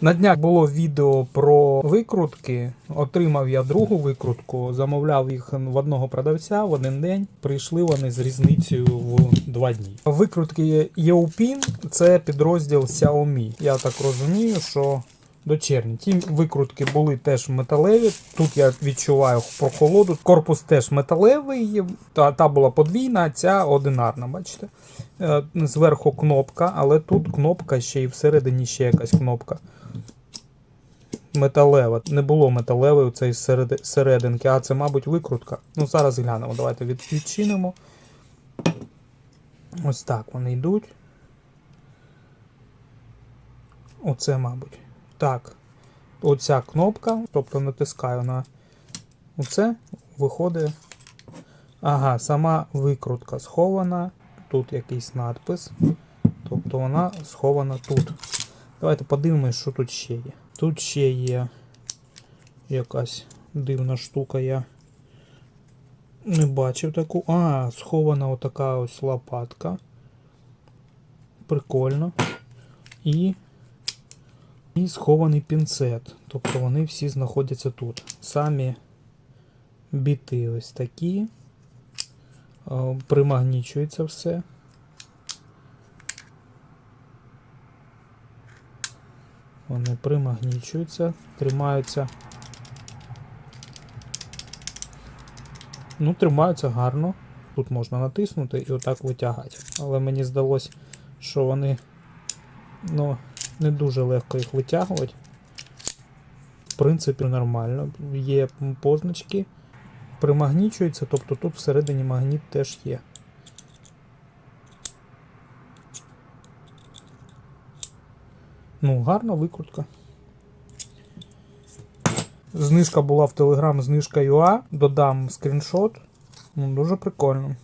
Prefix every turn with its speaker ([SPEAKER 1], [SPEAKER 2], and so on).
[SPEAKER 1] На днях було відео про викрутки. Отримав я другу викрутку, замовляв їх в одного продавця в один день. Прийшли вони з різницею в два дні. Викрутки Yeopin – це підрозділ Xiaomi. Я так розумію, що дочерні. Ті викрутки були теж металеві. Тут я відчуваю прохолоду. Корпус теж металевий. Та, та була подвійна, а ця одинарна, бачите. Е, Зверху кнопка, але тут кнопка ще і всередині ще якась кнопка. Металева. Не було металевої цієї середи- серединки, а це, мабуть, викрутка. Ну, зараз глянемо. Давайте відчинимо. Ось так вони йдуть. Оце, мабуть. Так. Оця кнопка, тобто натискаю на оце, виходить. Ага, сама викрутка схована. Тут якийсь надпис. Тобто вона схована тут. Давайте подивимось, що тут ще є. Тут ще є якась дивна штука. Я не бачив таку. А, схована отака ось лопатка. Прикольно. І, і схований пінцет. Тобто вони всі знаходяться тут. Самі біти ось такі. Е, Примагнічується все. Вони примагнічуються, тримаються. Ну, тримаються гарно. Тут можна натиснути і отак витягати. Але мені здалось, що вони ну, не дуже легко їх витягувати. В принципі, нормально. Є позначки, примагнічуються, тобто тут всередині магніт теж є. Ну, гарна викрутка. Знижка була в Telegram, знижка UA. Додам скріншот. Ну, дуже прикольно.